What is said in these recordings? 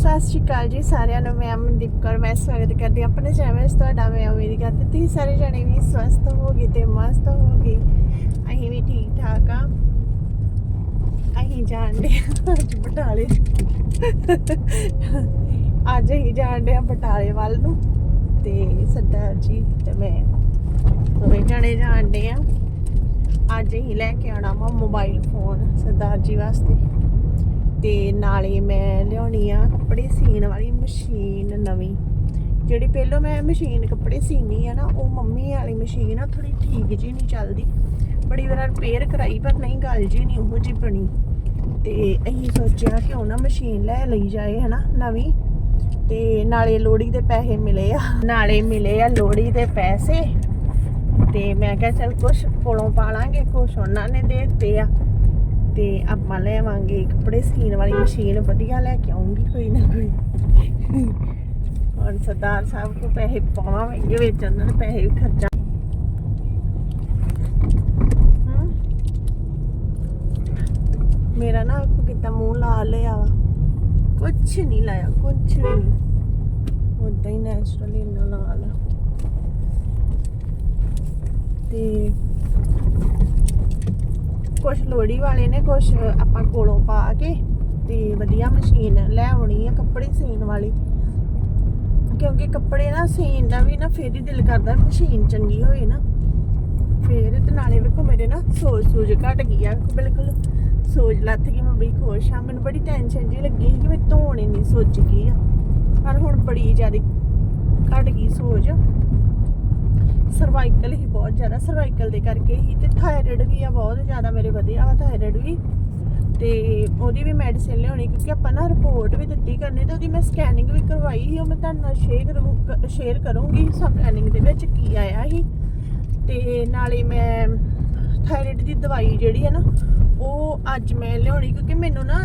ਸਤਿ ਸ਼੍ਰੀ ਅਕਾਲ ਜੀ ਸਾਰਿਆਂ ਨੂੰ, ਮੈਂ ਅਮਨਦੀਪ ਕੌਰ, ਮੈਂ ਸਵਾਗਤ ਕਰਦੀ ਹਾਂ ਆਪਣੇ ਚੈਨਲ 'ਚ ਤੁਹਾਡਾ, ਮੈਂ ਉਮੀਦ ਕਰਦੀ ਤੁਸੀਂ ਸਾਰੇ ਜਣੇ ਵੀ ਸਵਸਥ ਹੋਗੇ ਤੇ ਮਸਤ ਹੋਗੇ ਅਸੀਂ ਵੀ ਠੀਕ ਠਾਕ ਆ। ਅਸੀਂ ਜਾਣਦੇ ਹਾਂ ਅੱਜ ਬਟਾਲੇ ਅੱਜ ਅਸੀਂ ਜਾਣਦੇ ਹਾਂ ਬਟਾਲੇ ਵੱਲ ਨੂੰ ਤੇ ਸਰਦਾਰ ਜੀ ਤੇ ਮੈਂ ਦੋਵੇਂ ਜਣੇ ਜਾਣਦੇ ਆ ਅੱਜ ਅਸੀਂ ਲੈ ਕੇ ਆਉਣਾ ਵਾ ਮੋਬਾਈਲ ਫੋਨ ਸਰਦਾਰ ਜੀ ਵਾਸਤੇ। ਤੇ ਨਾਲੇ ਮੈਂ ਲਿਆਉਣੀ ਆ ਕੱਪੜੇ ਸੀਣ ਵਾਲੀ ਮਸ਼ੀਨ ਨਵੀਂ। ਜਿਹੜੀ ਪਹਿਲਾਂ ਮੈਂ ਮਸ਼ੀਨ ਕੱਪੜੇ ਸੀਨੀ ਆ ਨਾ, ਉਹ ਮੰਮੀ ਵਾਲੀ ਮਸ਼ੀਨ ਆ ਥੋੜੀ ਠੀਕ ਜੀ ਨਹੀਂ ਚੱਲਦੀ। ਬੜੀ ਵਾਰ ਰਿਪੇਅਰ ਕਰਾਈ, ਪਰ ਨਹੀਂ, ਗੱਲ ਜੀ ਨਹੀਂ ਉਹ ਜੀ ਬਣੀ। ਤੇ ਅਸੀਂ ਸੋਚਿਆ ਕਿ ਉਹ ਨਾ ਮਸ਼ੀਨ ਲੈ ਲਈ ਜਾਏ, ਹਨਾ, ਨਵੀਂ। ਤੇ ਨਾਲੇ ਲੋੜੀ ਦੇ ਪੈਸੇ ਮਿਲੇ ਆ। ਨਾਲੇ ਮਿਲੇ ਆ ਲੋੜੀ ਦੇ ਪੈਸੇ। ਤੇ ਮੈਂ ਕਿਹਾ ਚਲ ਕੁਛ ਕੋਲੋਂ ਪਾ ਲਾਂਗੇ, ਕੁਛ ਉਹਨਾਂ ਨੇ ਦੇ ਦਿੱਤੇ ਆ। ਤੇ ਆਪਾਂ ਲੈਵਾਂਗੇ ਕੱਪੜੇ ਸੀਨ ਵਾਲੀ ਮਸ਼ੀਨ, ਵਧੀਆ ਲੈ ਕੇ ਆਉਂਗੀ ਕੋਈ ਨਾ ਕੋਈ। ਹੁਣ ਸਰਦਾਰ ਸਾਹਿਬ ਕੋ ਪੈਸੇ ਪਾਵਾਂਗੇ ਵਿੱਚ ਉਹਨਾਂ ਨੇ ਪੈਸੇ ਖਰਚਾ ਮੇਰਾ ਨਾ ਆਖੋ ਕਿਤਾ ਮੂੰਹ ਲਾ ਲਿਆ ਵਾ। ਕੁਛ ਨਹੀਂ ਲਾਇਆ, ਕੁਛ ਵੀ ਨਹੀਂ। ਉਦਾਂ ਹੀ ਨੈਚੁਰਲੀ ਇੰਨਾ ਲਾਲ ਆ। ਤੇ ਕੁਛ ਲੋੜੀ ਵਾਲੇ ਨੇ ਕੁਛ ਆਪਾਂ ਕੋਲੋਂ ਪਾ ਕੇ ਤੇ ਵਧੀਆ ਮਸ਼ੀਨ ਲੈ ਆਉਣੀ ਆ ਕੱਪੜੇ ਸੀਨ ਵਾਲੀ। ਕਿਉਂਕਿ ਕੱਪੜੇ ਨਾ ਸੀਨ ਦਾ ਵੀ ਨਾ ਫੇਰ ਹੀ ਦਿਲ ਕਰਦਾ ਮਸ਼ੀਨ ਚੰਗੀ ਹੋਏ ਨਾ। ਫੇਰ ਤੇ ਨਾਲੇ ਵੇਖੋ ਮੇਰੇ ਨਾ ਸੋਜ ਸੋਜ ਘਟ ਗਈ ਆ, ਬਿਲਕੁਲ ਸੋਜ ਲੱਥ ਗਈ ਮੈਂ ਬੜੀ ਖੁਸ਼ ਆ, ਮੈਨੂੰ ਬੜੀ ਟੈਨਸ਼ਨ ਜੀ ਲੱਗੀ ਸੀ ਕਿ ਮੈਂ ਧੋਣੀ ਨਹੀਂ ਸੋਚ ਗਈ ਆ। ਪਰ ਹੁਣ ਬੜੀ ਜ਼ਿਆਦਾ ਘਟ ਗਈ ਸੋਜ। ਸਰਵਾਈਕਲ ਹੀ ਬਹੁਤ ਜ਼ਿਆਦਾ ਸਰਵਾਈਕਲ ਦੇ ਕਰਕੇ ਹੀ ਤੇ ਥਾਇਰਾਇਡ ਵੀ ਆ, ਬਹੁਤ ਜ਼ਿਆਦਾ ਮੇਰੇ ਵਧੀਆ ਵਾ ਥਾਇਰਾਇਡ ਵੀ। ਤੇ ਉਹਦੀ ਵੀ ਮੈਡੀਸਿਨ ਲਿਆਉਣੀ, ਕਿਉਂਕਿ ਆਪਾਂ ਨਾ ਰਿਪੋਰਟ ਵੀ ਦਿੱਤੀ ਕਰਨੀ, ਤੇ ਉਹਦੀ ਮੈਂ ਸਕੈਨਿੰਗ ਵੀ ਕਰਵਾਈ ਸੀ, ਉਹ ਮੈਂ ਤੁਹਾਨੂੰ ਨਾਲ ਸ਼ੇਅਰ ਸ਼ੇਅਰ ਕਰੂੰਗੀ ਸਕੈਨਿੰਗ ਦੇ ਵਿੱਚ ਕੀ ਆਇਆ ਸੀ। ਤੇ ਨਾਲੇ ਮੈਂ ਥਾਇਰਾਇਡ ਦੀ ਦਵਾਈ ਜਿਹੜੀ ਹੈ ਨਾ, ਉਹ ਅੱਜ ਮੈਂ ਲਿਆਉਣੀ, ਕਿਉਂਕਿ ਮੈਨੂੰ ਨਾ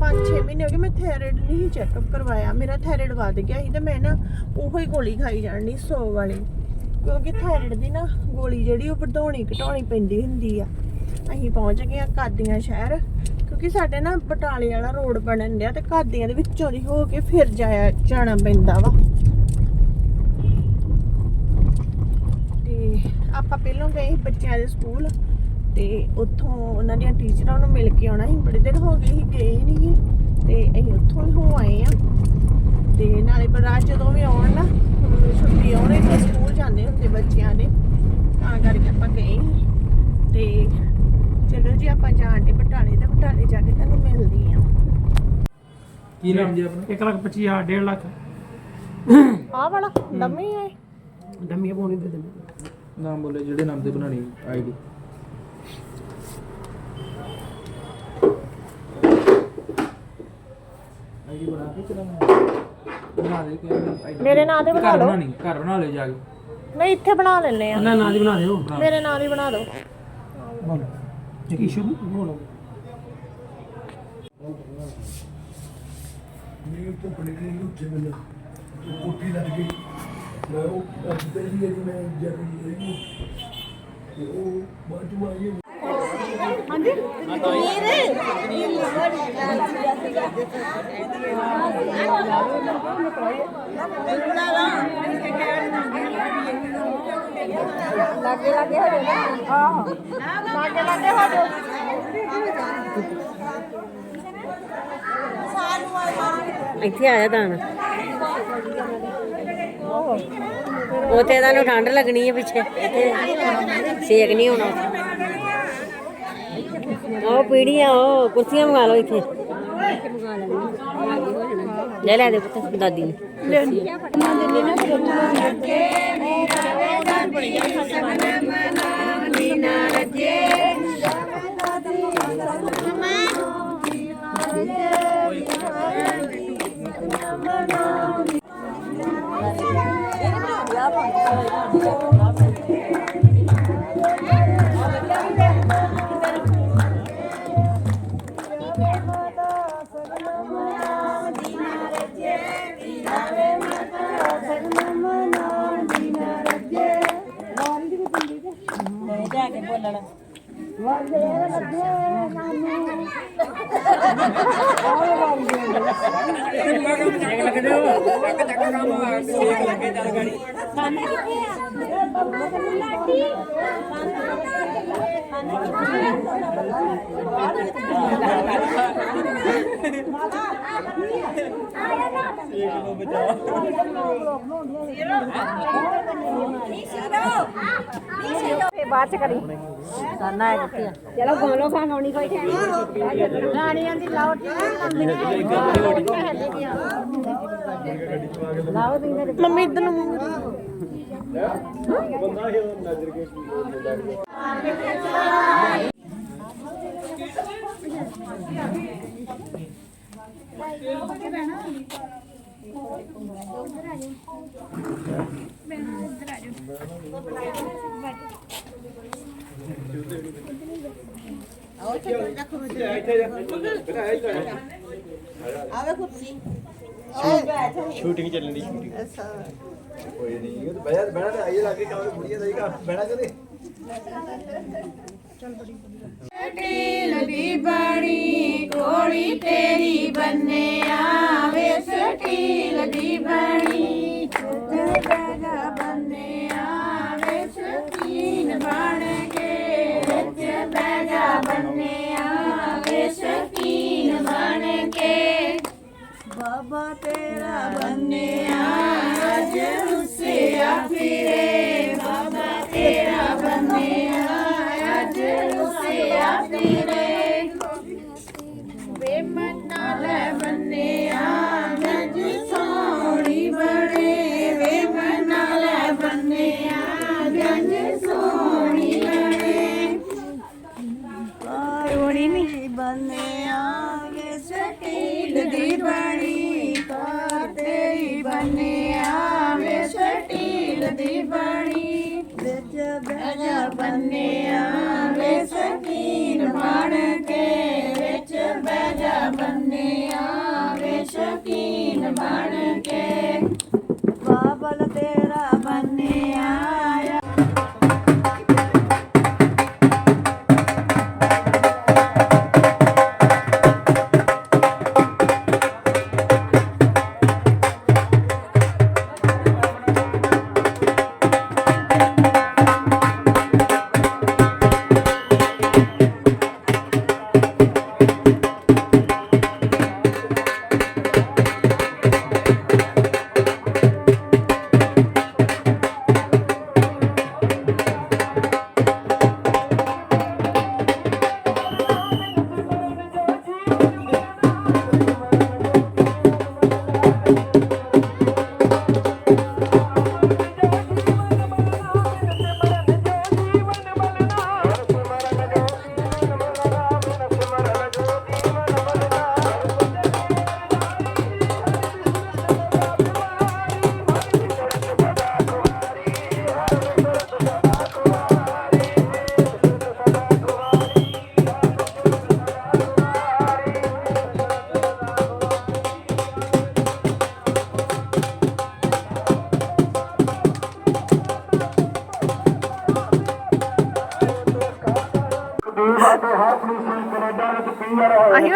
5-6 ਮਹੀਨੇ ਹੋ ਗਏ ਮੈਂ ਥਾਇਰਾਇਡ ਨਹੀਂ ਚੈੱਕਅਪ ਕਰਵਾਇਆ, ਮੇਰਾ ਥਾਇਰਾਇਡ ਵੱਧ ਗਿਆ ਸੀ ਤੇ ਮੈਂ ਨਾ ਉਹੋ ਹੀ ਗੋਲੀ ਖਾਈ ਜਾਣੀ 100 ਵਾਲੀ। ਕਿਉਂਕਿ ਥਾਇਰਾਇਡ ਦੀ ਨਾ ਗੋਲੀ ਜਿਹੜੀ ਉਹ ਵਧਾਉਣੀ ਘਟਾਉਣੀ ਪੈਂਦੀ ਹੁੰਦੀ ਆ। ਅਸੀਂ ਪਹੁੰਚ ਗਏ ਆ ਕਾਦੀਆਂ ਸ਼ਹਿਰ, ਕਿਉਂਕਿ ਸਾਡੇ ਨਾ ਬਟਾਲੇ ਵਾਲਾ ਰੋਡ ਬਣਨ ਡਿਆ ਤੇ ਕਾਦੀਆਂ ਦੇ ਵਿੱਚੋਂ ਦੀ ਹੋ ਕੇ ਫਿਰ ਜਾਇਆ ਜਾਣਾ ਪੈਂਦਾ ਵਾ। ਤੇ ਆਪਾਂ ਪਹਿਲਾਂ ਗਏ ਬੱਚਿਆਂ ਦੇ ਸਕੂਲ, ਤੇ ਉੱਥੋਂ ਉਹਨਾਂ ਦੀਆਂ ਟੀਚਰਾਂ ਨੂੰ ਮਿਲ ਕੇ ਆਉਣਾ ਸੀ, ਬੜੇ ਦਿਨ ਹੋ ਗਏ ਸੀ ਗਏ ਨਹੀਂ। ਸੀ ਤੇ ਅਸੀਂ ਉੱਥੋਂ ਹੀ ਹੋ ਆਏ ਆ। ਤੇ ਨਾਲੇ ਬਰਾਜ ਜਦੋਂ ਵੀ ਆਉਣ ਨਾ ਛੁੱਟੀ ਆਉਣੇ ਤੇ ਸਕੂਲ ਜਾਂਦੇ ਹੁੰਦੇ ਬੱਚਿਆਂ ਦੇ। ਤਾਂ ਕਰਕੇ ਆਪਾਂ ਗਏ ਤੇ ਚਲੋ ਜੀ ਆਪਾਂ ਜਾਣ ਦੇ ਬਟਾਲੇ ਤੇ ਬਟਾਲੇ ਜਾ ਕੇ ਤੁਹਾਨੂੰ ਮਿਲਦੀ ਆ। ਕੀ ਨਾਮ ਜੀ ਆਪਣਾ? 1 ਲੱਖ 25 ਹਜ਼ਾਰ 1.5 ਲੱਖ। ਆਹ ਵਾਲਾ ਡੰਮੀ ਹੈ ਡੰਮੀਆਂ ਪਾਉਣੀ ਦੇ ਦਿੰਦੇ ਨਾਮ ਬੋਲੇ ਜਿਹੜੇ ਨਾਮ ਤੇ ਬਣਾਣੀ ਆਈਡੀ ਆਈਡੀ ਬਣਾ ਕੇ ਚਲਾਉਣਾ ਬਣਾ ਦੇ ਕਿ ਆਈਡੀ ਮੇਰੇ ਨਾਂ ਤੇ ਬਣਾ ਘਰ ਲਓ। ਬਣਾਣੀ ਘਰ ਬਣਾ ਲੈ ਜਾ ਕੇ। ਨਹੀਂ ਇੱਥੇ ਬਣਾ ਲੈਣੇ ਆ। ਅੱਲਾ ਨਾਂ ਦੀ ਬਣਾ ਦਿਓ ਮੇਰੇ ਨਾਂ ਦੀ ਬਣਾ ਦਿਓ। ਬੋਲੋ ਕੀ ਸ਼ੁਰੂ ਬੋਲੋ ਮੇਰੇ ਤੋਂ ਬੜੇ ਨੇ ਉੱਥੇ ਮੈਨੂੰ। ਉਹ ਕੋਠੀ ਲੱਗ ਗਈ। ਮੈਂ ਉਹ ਅੱਜ ਮੈਂ ਜਦ ਰਹੀ ਤੇ ਉਹ ਬਾਜੂ ਆਈ ਇੱਥੇ ਆਇਆ ਦਾਣਾ ਉਹ ਤੇ ਇਹਨਾਂ ਨੂੰ ਠੰਡ ਲੱਗਣੀ ਹੈ ਪਿੱਛੇ। ਇੱਥੇ ਸੇਕ ਨਹੀਂ ਹੋਣਾ। ਉਹ ਪੀੜੀਆਂ, ਉਹ ਕੁਰਸੀਆਂ ਮੰਗਾ ਲਓ ਇੱਥੇ। ਲੈ ਲੈ ਦੇ ਪੁੱਤ, ਦਾਦੀ ਨੇ। ਬੜੀਆਂ ਖਸਮ ਜਾ ਕੇ ਬੋਲਣਾ ਵਾਜੇ ਲੱਗੇ ਸਾਨੂੰ ਆਏ ਵਾਜੇ ਤੇ ਮਗਾ ਚੱਕ ਲੱਗ ਜਾ ਚੱਕ ਚੱਕ ਕੰਮ ਆ ਸੇਕ ਲੱਗੇ ਚੱਲ ਗਾੜੀ ਸਾਨੂੰ ਕਿੱਥੇ ਆ? ਬੱਬੂ ਲਾਟੀ ਸਾਨੂੰ ਬਾਅਦ ਚ ਕਰੀ ਕਰਨਾ ਹੈ ਕਿੱਥੇ ਚਲੋ ਗੋਲੋ ਖਾਣੋਣੀ ਕੋਈ ਰਾਣੀਆਂ ਦੀ ਲਾਓ ਲਾਓ ਮੰਮੀ ਇਧਰ ਨੂੰ। ਮੂੰਹ ਸ਼ੂਟਿੰਗ ਚੱਲਣ ਦੀ ਸ਼ੂਟਿੰਗ ਕੋਈ ਨਹੀਂ ਇਹ ਤਾਂ ਬਹਿਣਾ ਬਹਿਣਾ ਤਾਂ ਆਈਏ ਲੱਗੇ ਕੰਮ ਬੁੜੀਆਂ ਦਾ ਹੀ ਕੰਮ ਬਹਿਣਾ ਕਦੇ ਦੀ ਬਣੀ ਕੋੜੀ ਤੇਰੀ ਬੰਨਿਆ ਵੇ ਸਟੀਲ ਦੀ ਬਣੀ ਜਗਾ ਬੰਨਿਆ ਵੇ ਸ਼ਕੀਨ ਬਣ ਕੇ ਵਿੱਚ ਬੈਗਾ ਬੰਨਿਆ ਵੇ ਸ਼ਕੀਨ ਬਣ ਕੇ। ਬਾਬਾ ਤੇਰਾ ਬੰਨੇ ਦੀ ਬਣੀ ਵਿੱਚ ਬਹਿਜਾ ਬੰਨਿਆ ਵੇ ਸਟੀਲ ਬਣ ਕੇ ਵਿੱਚ ਬਹਿਜਾ ਬੰਨਿਆ।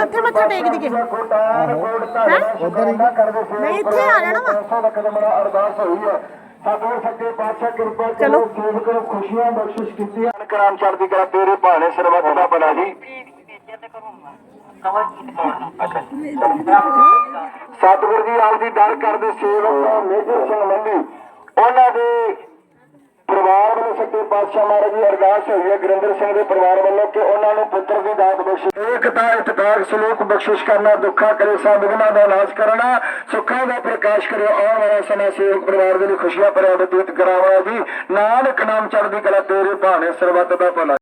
ਉੱਥੇ ਮੱਥਾ ਟੇਕ ਦਈਏ ਹੈਂ? ਨਹੀਂ ਇੱਥੇ ਆ ਜਾਣਾ ਵਾ। ਸਾਡੇ ਸੱਚੇ ਪਾਤਸ਼ਾਹ ਕਿਰਪਾ ਚਲੋ। ਕਰੋ ਸੇਵ ਕਰੋ ਖੁਸ਼ੀਆਂ ਬਖਸ਼ਿਸ਼ ਕੀਤੀਆਂ ਕਰਾਮ ਚੜ੍ਹਦੀ ਕਰਾ ਤੇਰੇ ਭਾਣੇ ਸਰਬੱਤ ਦਾ ਭਲਾ ਜੀ। ਸਤਿਗੁਰੂ ਜੀ ਆਪ ਦੀ ਦਰ ਕਰਦੇ ਸੇਵਕ ਮੇਜਰ ਸਿੰਘ ਮੰਡੀ ਉਹਨਾਂ ਦੇ ਪਰਿਵਾਰ ਵੱਲੋਂ ਸੱਚੇ ਪਾਤਸ਼ਾਹ ਮਹਾਰਾਜ ਜੀ ਅਰਦਾਸ ਹੋਈ ਹੈ, ਗੁਰਿੰਦਰ ਸਿੰਘ ਦੇ ਪਰਿਵਾਰ ਵੱਲੋਂ ਕਿ ਉਹਨਾਂ ਨੂੰ ਪੁੱਤਰ ਦੀ ਦਾਤ ਬਖਸ਼ੇ। ਏਕਤਾ ਇਤਕਾਕ ਸਲੂਕ ਬਖਸ਼ਿਸ਼ ਕਰਨਾ, ਦੁੱਖਾਂ ਕਰੇ ਸੰਬਗਨਾ ਦਾ ਨਾਸ਼ ਕਰਨਾ, ਸੁੱਖਾਂ ਦਾ ਪ੍ਰਕਾਸ਼ ਕਰਿਓ, ਆਉਣ ਵਾਲਾ ਸਮਾਂ ਸੇਵਕ ਪਰਿਵਾਰ ਦੇ ਲਈ ਖੁਸ਼ੀਆਂ ਭਰਿਆ ਬਤੀਤ ਕਰਾਵਣਾ ਜੀ। ਨਾਨਕ ਨਾਮ ਚੜ੍ਹਦੀ ਕਲਾ ਤੇਰੇ ਭਾਣੇ ਸਰਬੱਤ ਦਾ ਭਲਾ